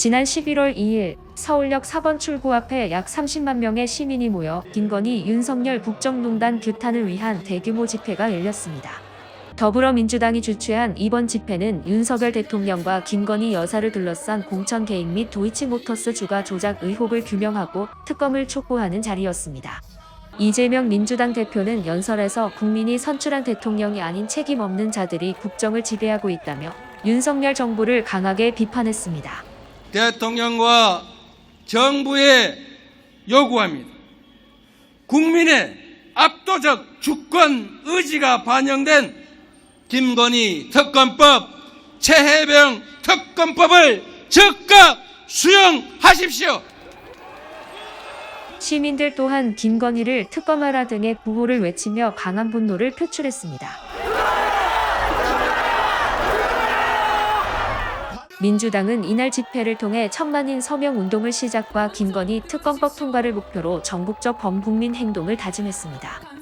지난 11월 2일 서울역 4번 출구 앞에 약 30만 명의 시민이 모여 김건희 윤석열 국정농단 규탄을 위한 대규모 집회가 열렸습니다. 더불어민주당이 주최한 이번 집회는 윤석열 대통령과 김건희 여사를 둘러싼 공천 개입 및 도이치모터스 주가 조작 의혹을 규명하고 특검을 촉구하는 자리였습니다. 이재명 민주당 대표는 연설에서 국민이 선출한 대통령이 아닌 책임 없는 자들이 국정을 지배하고 있다며 윤석열 정부를 강하게 비판했습니다. 대통령과 정부에 요구합니다. 국민의 압도적 주권 의지가 반영된 김건희 특검법, 최해병 특검법을 즉각 수용하십시오. 시민들 또한 김건희를 특검하라 등의 구호를 외치며 강한 분노를 표출했습니다. 민주당은 이날 집회를 통해 천만인 서명 운동을 시작과 김건희 특검법 통과를 목표로 전국적 범국민 행동을 다짐했습니다.